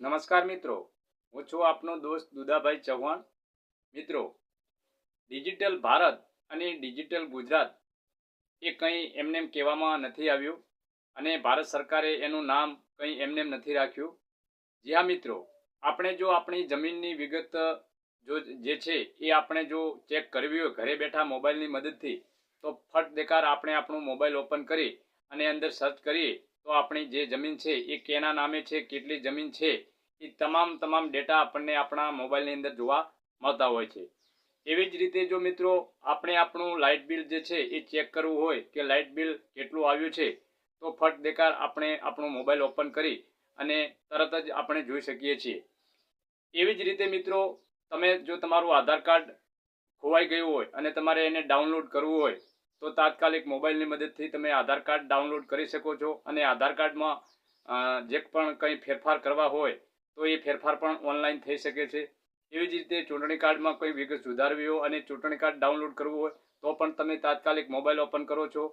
નમસ્કાર મિત્રો. હું છું આપનો દોસ્ત દુદાભાઈ ચૌહાણ. મિત્રો, ડિજિટલ ભારત અને ડિજિટલ ગુજરાત એ કંઈ એમને કહેવામાં નથી આવ્યું અને ભારત સરકારે એનું નામ કંઈ એમને નથી રાખ્યું. જી હા, મિત્રો, આપણે જો આપણી જમીનની વિગત, જો જે છે એ આપણે જો ચેક કરવી હોય, ઘરે બેઠા મોબાઈલની મદદથી, તો ફટ દેકાર આપણે આપણો મોબાઈલ ઓપન કરી અને અંદર સર્ચ કરીએ. તો આપણી જે જમીન છે એ કેના નામે છે, કેટલી જમીન છે, એ તમામ તમામ ડેટા આપણને આપણા મોબાઈલની અંદર જોવા મળતા હોય છે. એવી જ રીતે જો મિત્રો, આપણે આપણું લાઇટ બિલ જે છે એ ચેક કરવું હોય કે લાઇટ બિલ કેટલું આવ્યું છે, તો ફટ દેકાર આપણે આપણું મોબાઈલ ઓપન કરી અને તરત જ આપણે જોઈ શકીએ છીએ. એવી જ રીતે મિત્રો, તમે જો તમારું આધાર કાર્ડ ખોવાઈ ગયું હોય અને તમારે એને ડાઉનલોડ કરવું હોય તો તાત્કાલિક મોબાઈલની મદદથી તમે આધાર કાર્ડ ડાઉનલોડ કરી શકો છો અને આધાર કાર્ડમાં જે પણ કંઈ ફેરફાર કરવા હોય, તો એ ફેરફાર પણ ઓનલાઈન થઈ શકે છે. એવી જ રીતે ચૂંટણી કાર્ડમાં કોઈ વિગત સુધારવી હોય અને ચૂંટણી કાર્ડ ડાઉનલોડ કરવું હોય, તો પણ તમે તાત્કાલિક મોબાઈલ ઓપન કરો છો.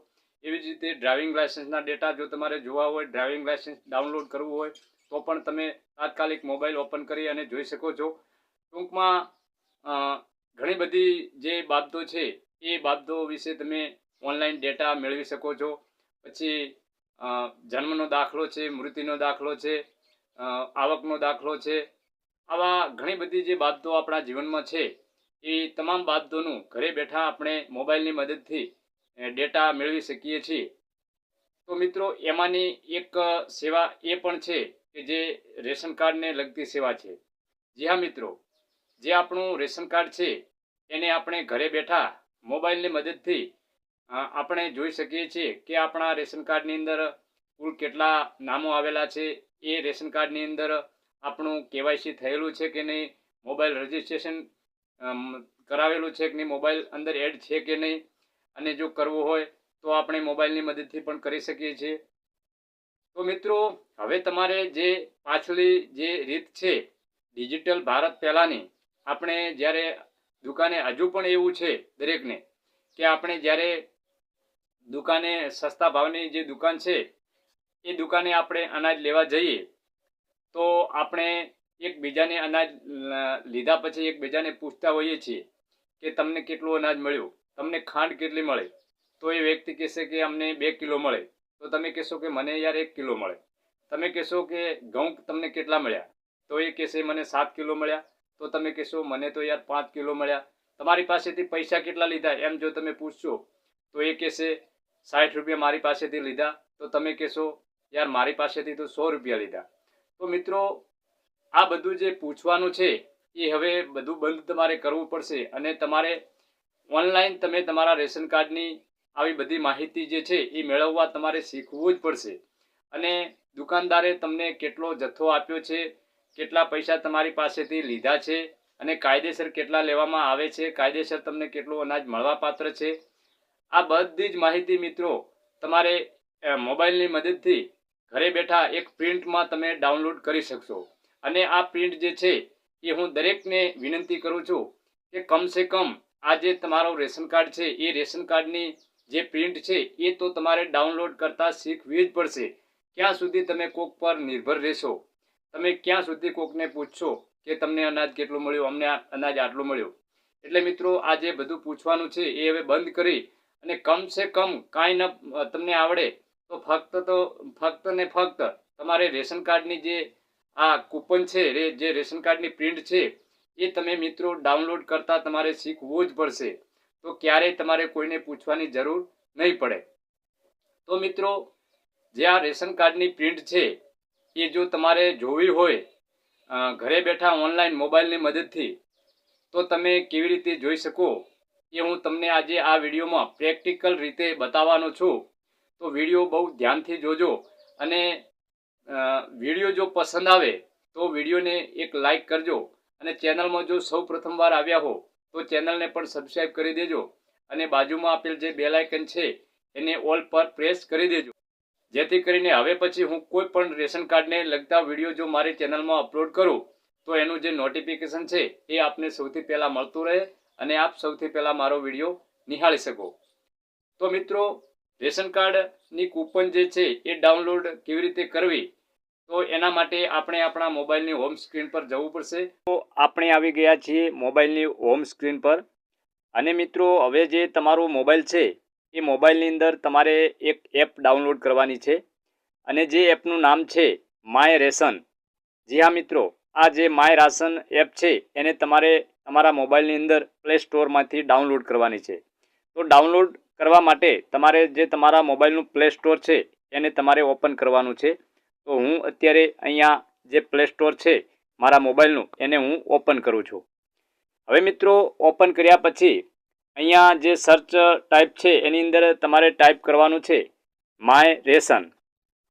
એવી જ રીતે ડ્રાઇવિંગ લાયસન્સના ડેટા જો તમારે જોવા હોય, ડ્રાઇવિંગ લાયસન્સ ડાઉનલોડ કરવું હોય, તો પણ તમે તાત્કાલિક મોબાઈલ ઓપન કરી અને જોઈ શકો છો. ટૂંકમાં ઘણી બધી જે બાબતો છે એ બાબતો વિશે તમે ઓનલાઈન ડેટા મેળવી શકો છો. પછી જન્મનો દાખલો છે, મૃત્યુનો દાખલો છે આવકનો દાખલો છે. આવા ઘણી બધી જે બાબતો આપણા જીવનમાં છે, એ તમામ બાબતોનું ઘરે બેઠા આપણે મોબાઈલની મદદથી ડેટા મેળવી શકીએ છીએ. તો મિત્રો, એમાંની એક સેવા એ પણ છે કે જે રેશન કાર્ડને લગતી સેવા છે. જી હા, મિત્રો. જે આપણું રેશન કાર્ડ છે, એને આપણે ઘરે બેઠા મોબાઈલની મદદથી આપણે જોઈ શકીએ છીએ કે આપણા રેશન કાર્ડની અંદર કુલ કેટલા નામો આવેલા છે. એ રેશન કાર્ડની અંદર આપણું કેવાયસી થયેલું છે કે નહીં, મોબાઈલ રજિસ્ટ્રેશન કરાવેલું છે કે નહીં, મોબાઈલ અંદર એડ છે કે નહીં, અને જો કરવું હોય તો આપણે મોબાઈલની મદદથી પણ કરી શકીએ છીએ. તો મિત્રો, હવે તમારે જે પાછલી જે રીત છે, ડિજિટલ ભારત પહેલાંની, આપણે જ્યારે દુકાને હજુ પણ એવું છે દરેકને કે આપણે જ્યારે દુકાને સસ્તા ભાવની જે દુકાન છે, એ દુકાને આપણે અનાજ લેવા જઈએ, તો આપણે એકબીજાને અનાજ લીધા પછી એકબીજાને પૂછતા હોઈએ છીએ કે તમને કેટલું અનાજ મળ્યું? તમને ખાંડ કેટલી મળે? તો એ વ્યક્તિ કહેશે કે અમને બે કિલો મળે. તો તમે કહેશો કે મને યાર એક કિલો મળે. તમે કહેશો કે ઘઉં તમને કેટલા મળ્યા? તો એ કહેશે મને સાત કિલો મળ્યા. તો તમે કહેશો, મને તો યાર પાંચ કિલો મળ્યા. તમારી પાસેથી પૈસા કેટલા લીધા? એમ જો તમે પૂછશો, તો એ કહેશે, સાઠ રૂપિયા મારી પાસેથી લીધા. તો તમે કહેશો, યાર મારી પાસેથી તો સો રૂપિયા લીધા. તો મિત્રો, આ બધું જે પૂછવાનું છે, એ હવે બધું બંધ તમારે કરવું પડશે અને તમારે ઓનલાઈન તમે તમારા રેશન કાર્ડની આવી બધી માહિતી જે છે, એ મેળવવા તમારે શીખવું જ પડશે. અને દુકાનદારે તમને કેટલો જથ્થો આપ્યો છે કેટલા પૈસા તમારી પાસેથી લીધા છે અને કાયદેસર કેટલા લેવામાં આવે છે? કાયદેસર તમને કેટલું અનાજ મળવાપાત્ર છે? આ બધી જ માહિતી મિત્રો તમારે મોબાઈલની મદદથી ઘરે બેઠા એક પ્રિન્ટમાં તમે ડાઉનલોડ કરી શકશો. અને આ પ્રિન્ટ જે છે, એ હું દરેકને વિનંતી કરું છું કે કમસે કમ આ જે તમારો રેશન કાર્ડ છે, એ રેશન કાર્ડની જે પ્રિન્ટ છે, એ તો તમારે ડાઉનલોડ કરતાં શીખવી જ પડશે. ક્યાં સુધી તમે કોક પર નિર્ભર રહેશો? તમે ક્યાં સુધી કોકને પૂછશો કે તમને અનાજ કેટલું મળ્યું, અમને અનાજ આટલું મળ્યું? એટલે મિત્રો, આ જે બધું પૂછવાનું છે, એ હવે બંધ કરી અને કમસે કમ કાંઈ ન, તમને આવડે તો ફક્ત તો, ફક્ત ને ફક્ત તમારે રેશન કાર્ડની જે આ કૂપન છે જે રેશન કાર્ડની પ્રિન્ટ છે, એ તમે મિત્રો ડાઉનલોડ કરતાં તમારે શીખવું જ પડશે. તો ક્યારેય તમારે કોઈને પૂછવાની જરૂર નહીં પડે. તો મિત્રો, જે આ રેશન કાર્ડની પ્રિન્ટ છે એ જો તમારે જોવી હોય ઘરે બેઠા ઓનલાઈન મોબાઈલની મદદથી, તો તમે કેવી રીતે જોઈ શકો? એ હું તમને આજે આ વિડીયોમાં પ્રેક્ટિકલ રીતે બતાવવાનો છું. તો વીડિયો બહુ ધ્યાનથી જોજો અને વીડિયો જો પસંદ આવે, તો વિડીયોને એક લાઈક કરજો. અને ચેનલમાં જો સૌ પ્રથમવાર આવ્યા હો, તો ચેનલને પણ સબસ્ક્રાઈબ કરી દેજો. અને બાજુમાં આપેલ જે બેલ આઇકન છે, એને ઓલ પર પ્રેસ કરી દેજો. જેથી કરીને હવે પછી હું કોઈ પણ રેશન કાર્ડને લગતા વીડિયો જો મારી ચેનલમાં અપલોડ કરું, તો એનું જે નોટિફિકેશન છે એ આપને સૌથી પહેલાં મળતું રહે અને આપ સૌથી પહેલાં મારો વીડિયો નિહાળી શકો. તો મિત્રો, રેશન કાર્ડની કૂપન જે છે એ ડાઉનલોડ કેવી રીતે કરવી? તો એના માટે આપણે આપણા મોબાઈલની હોમ સ્ક્રીન પર જવું પડશે. તો આપણે આવી ગયા છીએ મોબાઈલની હોમ સ્ક્રીન પર. અને મિત્રો, હવે જે તમારો મોબાઈલ છે એ મોબાઈલની અંદર તમારે એક એપ ડાઉનલોડ કરવાની છે. અને જે એપનું નામ છે માય રેશન. જી હા મિત્રો, આ જે માય રાશન એપ છે, એને તમારે તમારા મોબાઈલની અંદર પ્લે સ્ટોરમાંથી ડાઉનલોડ કરવાની છે. તો ડાઉનલોડ કરવા માટે તમારે જે તમારા મોબાઈલનું પ્લે સ્ટોર છે, એને તમારે ઓપન કરવાનું છે. તો હું અત્યારે અહીંયા જે પ્લે સ્ટોર છે, મારા મોબાઈલનું, એને હું ઓપન કરું છું. હવે મિત્રો, ઓપન કર્યા પછી અહીંયા જે સર્ચ ટાઈપ છે, એની અંદર તમારે ટાઈપ કરવાનું છે માય રેશન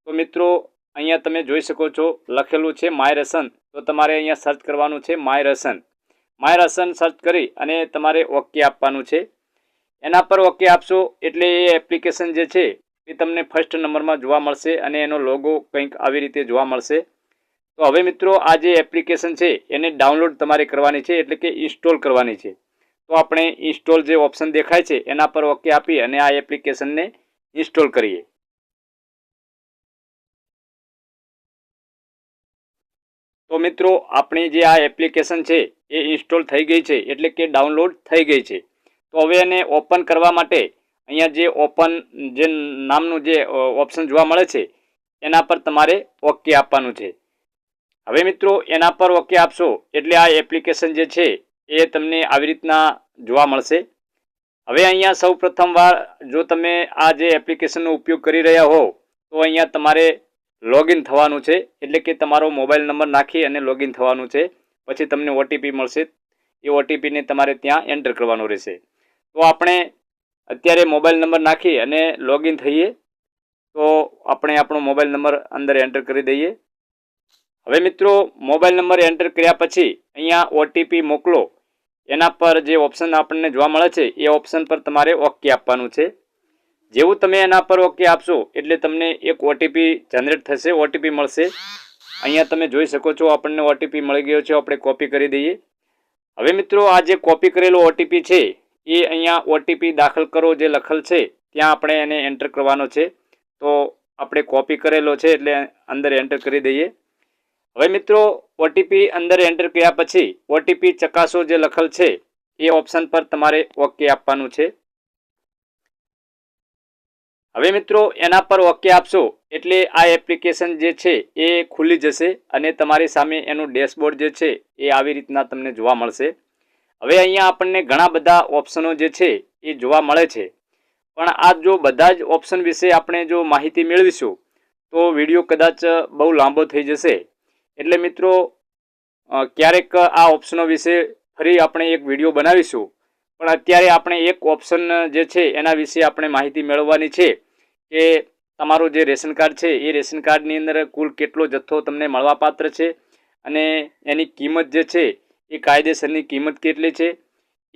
તો મિત્રો, અહીંયા તમે જોઈ શકો છો, લખેલું છે માય રેશન તો તમારે અહીંયા સર્ચ કરવાનું છે my ration my ration search કરી અને તમારે ઓકે આપવાનું છે. એના પર ઓકે આપશો એટલે એ એપ્લિકેશન જે છે, એ તમને ફર્સ્ટ નંબરમાં જોવા મળશે અને એનો લોગો કંઈક આવી રીતે જોવા મળશે. તો હવે મિત્રો, આ જે એપ્લિકેશન છે, એને ડાઉનલોડ તમારે કરવાની છે, એટલે કે ઇન્સ્ટોલ કરવાની છે. તો આપણે ઇન્સ્ટોલ જે ઓપ્શન દેખાય છે, એના પર ઓકે આપી અને આ એપ્લિકેશનને ઇન્સ્ટોલ કરીએ. તો મિત્રો, આપણી જે આ એપ્લિકેશન છે, એ ઇન્સ્ટોલ થઈ ગઈ છે, એટલે કે ડાઉનલોડ થઈ ગઈ છે. તો હવે એને ઓપન કરવા માટે અહીંયા જે ઓપન જે નામનું જે ઓપ્શન જોવા મળે છે, એના પર તમારે ઓકે આપવાનું છે. હવે મિત્રો, એના પર ઓકે આપશો, એટલે આ એપ્લિકેશન જે છે એ તમને આવી રીતના જોવા મળશે. હવે અહીંયા સૌ પ્રથમવાર જો તમે આ જે એપ્લિકેશનનો ઉપયોગ કરી રહ્યા હો તો અહીંયા તમારે લોગિન થવાનું છે. એટલે કે તમારો મોબાઈલ નંબર નાખી અને લોગિન થવાનું છે. પછી તમને ઓટીપી મળશે. એ ઓટીપીને તમારે ત્યાં એન્ટર કરવાનો રહેશે. તો આપણે અત્યારે મોબાઈલ નંબર નાખી અને લોગિન થઈએ. તો આપણે આપણો મોબાઈલ નંબર અંદર એન્ટર કરી દઈએ. હવે મિત્રો, મોબાઈલ નંબર એન્ટર કર્યા પછી અહીંયા ઓટીપી મોકલો. એના પર જે ઓપ્શન આપણને જોવા મળે છે, એ ઓપ્શન પર તમારે ઓકે આપવાનું છે. જેવું તમે એના પર ઓકે આપશો, એટલે તમને એક ઓટીપી જનરેટ થશે ઓટીપી મળશે. અહીંયા તમે જોઈ શકો છો, આપણને ઓટીપી મળી ગયો છે, આપણે કોપી કરી દઈએ. હવે મિત્રો, આ જે કોપી કરેલો ઓટીપી છે, એ અહીંયા ઓટીપી દાખલ કરો જે લખેલ છે, ત્યાં આપણે એને એન્ટર કરવાનો છે. તો આપણે કોપી કરેલો છે, એટલે અંદર એન્ટર કરી દઈએ. હવે મિત્રો ઓટીપી અંદર એન્ટર કર્યા પછી ઓટીપી ચકાસો જે લખેલ છે, એ ઓપ્શન પર તમારે ઓકે આપવાનું છે. હવે મિત્રો, એના પર ઓકે આપશો એટલે આ એપ્લિકેશન જે છે એ ખુલી જશે અને તમારી સામે એનું ડેશબોર્ડ જે છે એ આવી રીતના તમને જોવા મળશે. હવે અહીંયા આપણને ઘણા બધા ઓપ્શનો જે છે એ જોવા મળે છે. પણ આ જો બધા જ ઓપ્શન વિશે આપણે જો માહિતી મેળવીશું, તો વીડિયો કદાચ બહુ લાંબો થઈ જશે. એટલે મિત્રો ક્યારેક આ ઓપ્શનો વિશે ફરી આપણે એક વીડિયો બનાવીશું. પણ અત્યારે આપણે એક ઓપ્શન જે છે, એના વિશે આપણે માહિતી મેળવવાની છે કે તમારું જે રેશન કાર્ડ છે, એ રેશન કાર્ડની અંદર કુલ કેટલો જથ્થો તમને મળવાપાત્ર છે અને એની કિંમત જે છે, એ કાયદેસરની કિંમત કેટલી છે,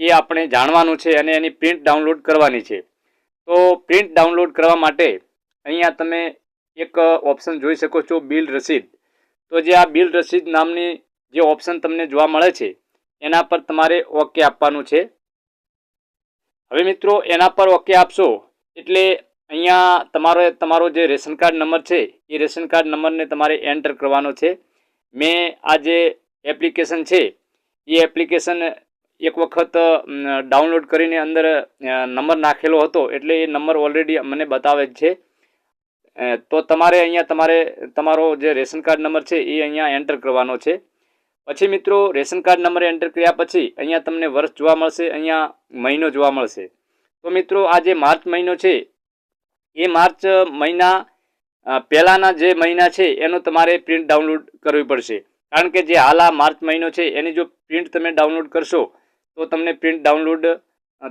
એ આપણે જાણવાનું છે અને એની પ્રિન્ટ ડાઉનલોડ કરવાની છે. તો પ્રિન્ટ ડાઉનલોડ કરવા માટે અહીંયા તમે એક ઓપ્શન જોઈ શકો છો, બિલ રસીદ. તો જે આ બિલ રસીદ નામની જે ઓપ્શન તમને જોવા મળે છે, એના પર તમારે ઓકે આપવાનું છે. હવે મિત્રો, એના પર ઓકે આપશો એટલે અહીંયા તમારો તમારો જે રેશન કાર્ડ નંબર છે, એ રેશન કાર્ડ નંબરને તમારે એન્ટર કરવાનો છે. મેં આ જે એપ્લિકેશન છે, એ એપ્લિકેશન એક વખત ડાઉનલોડ કરીને અંદર નંબર નાખેલો હતો, એટલે એ નંબર ઓલરેડી મને બતાવે જ છે. તો તમારે અહીંયા તમારે, તમારો જે રેશન કાર્ડ નંબર છે એ અહીંયા એન્ટર કરવાનો છે. પછી મિત્રો, રેશન કાર્ડ નંબર એન્ટર કર્યા પછી અહીંયા તમને વર્ષ જોવા મળશે, અહીંયા મહિનો જોવા મળશે. તો મિત્રો, આ જે માર્ચ મહિનો છે, એ માર્ચ મહિના પહેલાંના જે મહિના છે, એનો તમારે પ્રિન્ટ ડાઉનલોડ કરવી પડશે. કારણ કે જે હાલ આ માર્ચ મહિનો છે, એની જો પ્રિન્ટ તમે ડાઉનલોડ કરશો, તો તમને પ્રિન્ટ ડાઉનલોડ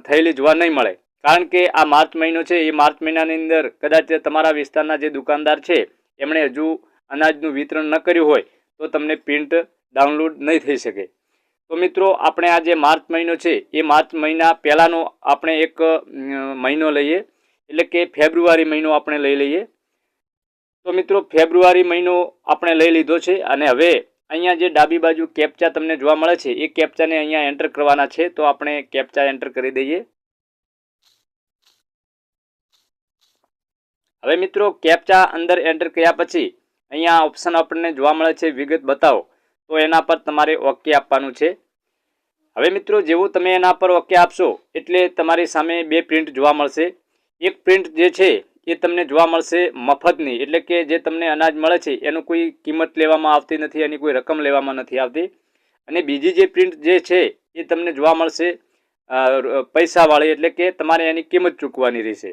થયેલી જોવા નહીં મળે. કારણ કે આ માર્ચ મહિનો છે, એ માર્ચ મહિનાની અંદર કદાચ તમારા વિસ્તારના જે દુકાનદાર છે, એમણે હજુ અનાજનું વિતરણ ન કર્યું હોય, તો તમને પ્રિન્ટ ડાઉનલોડ નહીં થઈ શકે. તો મિત્રો, આપણે આ જે માર્ચ મહિનો છે, એ માર્ચ મહિના પહેલાંનો આપણે એક મહિનો લઈએ, એટલે કે ફેબ્રુઆરી મહિનો આપણે લઈ લઈએ. તો મિત્રો, ફેબ્રુઆરી મહિનો આપણે લઈ લીધો છે, અને હવે અહીંયા જે ડાબી બાજુ કેપ્ચા તમને જોવા મળે છે, એ કેપ્ચાને અહીંયા એન્ટર કરવાના છે, તો આપણે કેપ્ચા એન્ટર કરી દઈએ. હવે મિત્રો, કેપ્ચા અંદર એન્ટર કર્યા પછી અહીંયા ઓપ્શન આપણને જોવા મળે છે વિગત બતાવો. તો એના પર તમારે ઓકે આપવાનું છે. હવે મિત્રો, જેવું તમે એના પર ઓકે આપશો એટલે તમારી સામે બે પ્રિન્ટ જોવા મળશે. એક પ્રિન્ટ જે છે એ તમને જોવા મળશે મફતની, એટલે કે જે તમને અનાજ મળે છે, એનું કોઈ કિંમત લેવામાં આવતી નથી, એની કોઈ રકમ લેવામાં નથી આવતી. અને બીજી જે પ્રિન્ટ જે છે એ તમને જોવા મળશે પૈસાવાળી એટલે કે તમારે એની કિંમત ચૂકવાની રહેશે.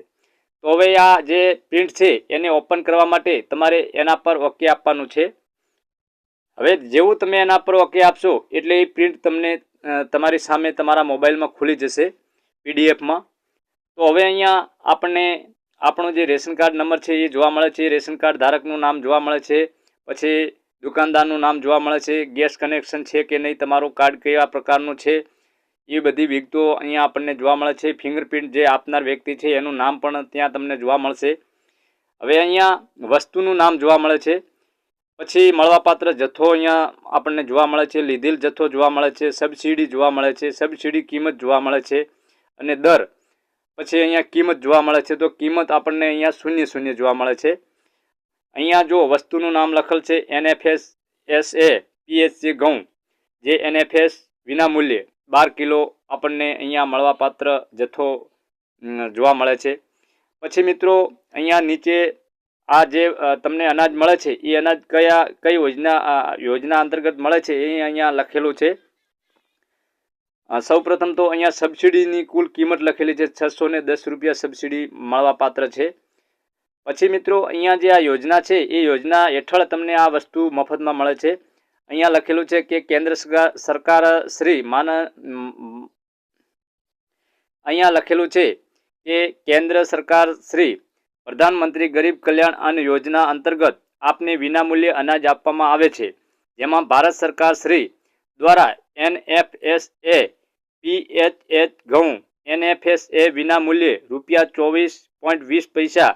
તો હવે આ જે પ્રિન્ટ છે, એને ઓપન કરવા માટે તમારે એના પર ઓકે આપવાનું છે. હવે જેવું તમે એના પર ઓકે આપશો, એટલે એ પ્રિન્ટ તમને તમારી સામે તમારા મોબાઈલમાં ખુલી જશે પીડીએફમાં તો હવે અહીંયા આપણને, આપણો જે રેશન કાર્ડ નંબર છે, એ જોવા મળે છે. રેશન કાર્ડ ધારકનું નામ જોવા મળે છે. પછી દુકાનદારનું નામ જોવા મળે છે. ગેસ કનેક્શન છે કે નહીં, તમારું કાર્ડ કયા પ્રકારનું છે. એ બધી વિગતો અહીંયા આપણને જોવા મળે છે. ફિંગરપ્રિન્ટ જે આપનાર વ્યક્તિ છે, એનું નામ પણ ત્યાં તમને જોવા મળશે. હવે અહીંયા વસ્તુનું નામ જોવા મળે છે. પછી મળવાપાત્ર જથ્થો અહીંયા આપણને જોવા મળે છે. લીધેલ જથ્થો જોવા મળે છે. સબસિડી જોવા મળે છે. સબસિડી કિંમત જોવા મળે છે. અને દર. પછી અહીંયા કિંમત જોવા મળે છે. તો કિંમત આપણને અહીંયા શૂન્ય શૂન્ય જોવા મળે છે. અહીંયા જો વસ્તુનું નામ લખેલ છે એનએફએસ એસ એ પીએચસી ઘઉં. જે એનએફએસ વિનામૂલ્યે બાર કિલો આપણને અહીંયા મળવાપાત્ર જથ્થો જોવા મળે છે. પછી મિત્રો, અહીંયા નીચે આ જે તમને અનાજ મળે છે, એ અનાજ કયા, કઈ યોજના યોજના અંતર્ગત મળે છે એ અહીંયા લખેલું છે. સૌપ્રથમ તો અહીંયા સબસિડીની કુલ કિંમત લખેલી છે, છસો ને દસ રૂપિયા સબસિડી મળવાપાત્ર છે. પછી મિત્રો, અહીંયા જે આ યોજના છે, એ યોજના હેઠળ તમને આ વસ્તુ મફતમાં મળે છે. અહીંયા લખેલું છે કે કેન્દ્ર સરકાર શ્રી માન અહીંયા લખેલું છે કે કેન્દ્ર સરકાર શ્રી પ્રધાનમંત્રી ગરીબ કલ્યાણ અન્ન યોજના અંતર્ગત આપને વિનામૂલ્યે અનાજ આપવામાં આવે છે. જેમાં ભારત સરકાર શ્રી દ્વારા એનએફએસ એ પીએચએચ ઘઉં એનએફએસ એ વિનામૂલ્યે રૂપિયા ચોવીસ પોઈન્ટ વીસ પૈસા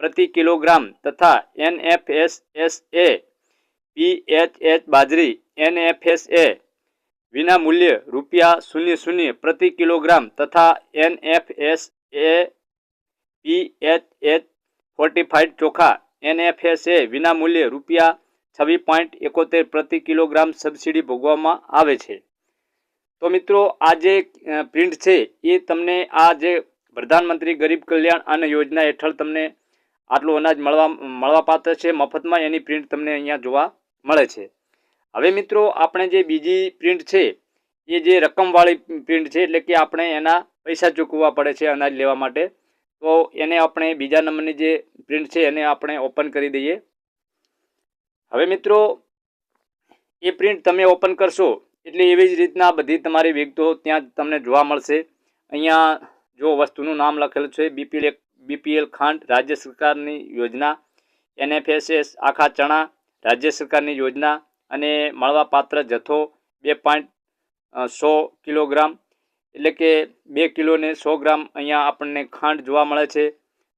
પ્રતિ કિલોગ્રામ તથા એનએફએસ એસ એચ એચ બાજરી એનએફએસએ વિના મૂલ્ય રૂપિયા શૂન્ય શૂન્ય પ્રતિ કિલોગ્રામ તથા એનએફએસ એ ફોર્ટી ફોર્ટિફાઈડ ચોખા એનએફએસ એ વિના મૂલ્યે રૂપિયા છવ્વીસ પોઈન્ટ એકોતેર પ્રતિ કિલોગ્રામ સબસિડી ભોગવવામાં આવે છે. તો મિત્રો, આ જે પ્રિન્ટ છે, એ તમને આ જે પ્રધાનમંત્રી ગરીબ કલ્યાણ અન્ન યોજના હેઠળ તમને આટલું અનાજ મળવા મળવાપાત્ર છે. મફતમાં એની પ્રિન્ટ તમને અહીંયા જોવા મળે છે. હવે મિત્રો, આપણે જે બીજી પ્રિન્ટ છે, એ જે રકમવાળી પ્રિન્ટ છે, એટલે કે આપણે એના પૈસા ચૂકવવા પડે છે અનાજ લેવા માટે, તો એને આપણે બીજા નંબરની જે પ્રિન્ટ છે, એને આપણે ઓપન કરી દઈએ. હવે મિત્રો, એ પ્રિન્ટ તમે ઓપન કરશો, એટલે એવી જ રીતના બધી તમારી વિગતો ત્યાં તમને જોવા મળશે. અહીંયા જો વસ્તુનું નામ લખેલું છે બીપીએલ બીપીએલ ખાંડ રાજ્ય સરકારની યોજના એનએફએસએસ આખા ચણા રાજ્ય સરકારની યોજના અને મળવાપાત્ર જથ્થો બે પોઈન્ટ સો કિલોગ્રામ એટલે કે બે કિલોને સો ગ્રામ અહીંયા આપણને ખાંડ જોવા મળે છે.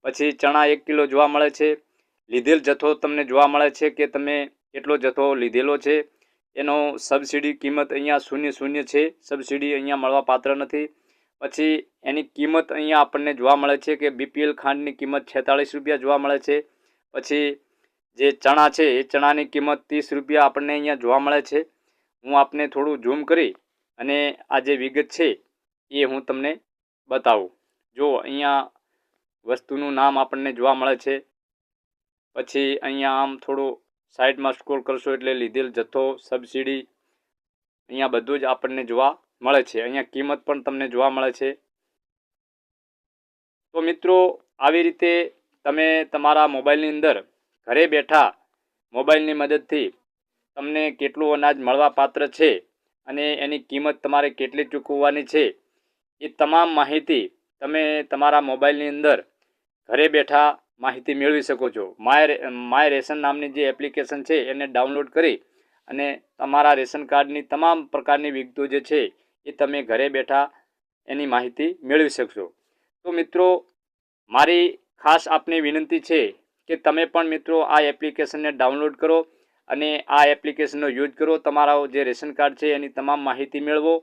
પછી ચણા એક કિલો જોવા મળે છે. લીધેલ જથ્થો તમને જોવા મળે છે કે તમે કેટલો જથ્થો લીધેલો છે. એનો સબસિડી કિંમત અહીંયા શૂન્ય શૂન્ય છે. સબસિડી અહીંયા મળવા પાત્ર નથી. પછી એની કિંમત અહીંયા આપણને જોવા મળે છે કે બીપીએલ ખાંડની કિંમત છેતાળીસ રૂપિયા જોવા મળે છે. પછી જે ચણા છે, એ ચણાની કિંમત ત્રીસ રૂપિયા આપણને અહીંયા જોવા મળે છે. હું આપને થોડું ઝૂમ કરી અને આ જે વિગત છે, એ હું તમને બતાવું. જો અહીંયા વસ્તુનું નામ આપણને જોવા મળે છે, પછી અહીંયા આમ થોડું સાઈડમાં સ્ક્રોલ કરશો એટલે લીધેલ જથ્થો, સબસિડી, અહીંયા બધું જ આપણને જોવા મળે છે. અહીંયા કિંમત પણ તમને જોવા મળે છે. તો મિત્રો, આવી રીતે તમે તમારા મોબાઈલની અંદર ઘરે બેઠા મોબાઈલની મદદથી તમને કેટલું અનાજ મળવાપાત્ર છે અને એની કિંમત તમારે કેટલી ચૂકવવાની છે, એ તમામ માહિતી તમે તમારા મોબાઈલની અંદર ઘરે બેઠા માહિતી મેળવી શકો છો. માય માય રેશન નામની જે એપ્લિકેશન છે એને ડાઉનલોડ કરી અને તમારા રેશન કાર્ડની તમામ પ્રકારની વિગતો જે છે, એ તમે ઘરે બેઠા એની માહિતી મેળવી શકશો. તો મિત્રો, મારી ખાસ આપની વિનંતી છે કે તમે પણ મિત્રો આ એપ્લિકેશનને ડાઉનલોડ કરો અને આ એપ્લિકેશનનો યુઝ કરો. તમારા જે રેશન કાર્ડ છે એની તમામ માહિતી મેળવો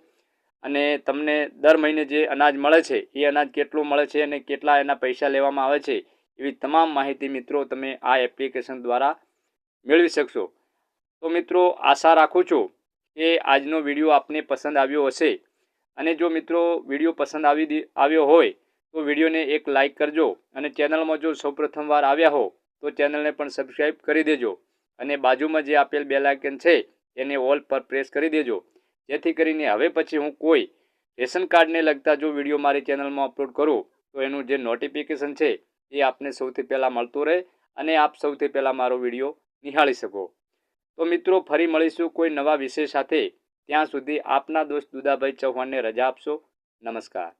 અને તમને દર મહિને જે અનાજ મળે છે, એ અનાજ કેટલું મળે છે અને કેટલા એના પૈસા લેવામાં આવે છે, એવી તમામ માહિતી મિત્રો તમે આ એપ્લિકેશન દ્વારા મેળવી શકશો. તો મિત્રો, આશા રાખું છું કે આજનો વીડિયો આપને પસંદ આવ્યો હશે. અને જો મિત્રો વીડિયો પસંદ આવી આવ્યો હોય તો વિડીયોને એક લાઇક કરજો અને ચેનલમાં જો સૌપ્રથમ વાર આવ્યા હો, તો ચેનલને પણ સબસ્ક્રાઈબ કરી દેજો અને બાજુમાં જે આપેલ બે લાઇકન છે, એને ઓલ પર પ્રેસ કરી દેજો. જેથી કરીને હવે પછી હું કોઈ રેશન કાર્ડને લગતા જો વીડિયો મારી ચેનલમાં અપલોડ કરું, તો એનું જે નોટિફિકેશન છે, એ આપને સૌથી પહેલાં મળતું રહે અને આપ સૌથી પહેલાં મારો વીડિયો નિહાળી શકો. તો મિત્રો, ફરી મળીશું કોઈ નવા વિષય સાથે. ત્યાં સુધી આપના દોસ્ત દુદાભાઈ ચૌહાણને રજા આપશો. નમસ્કાર.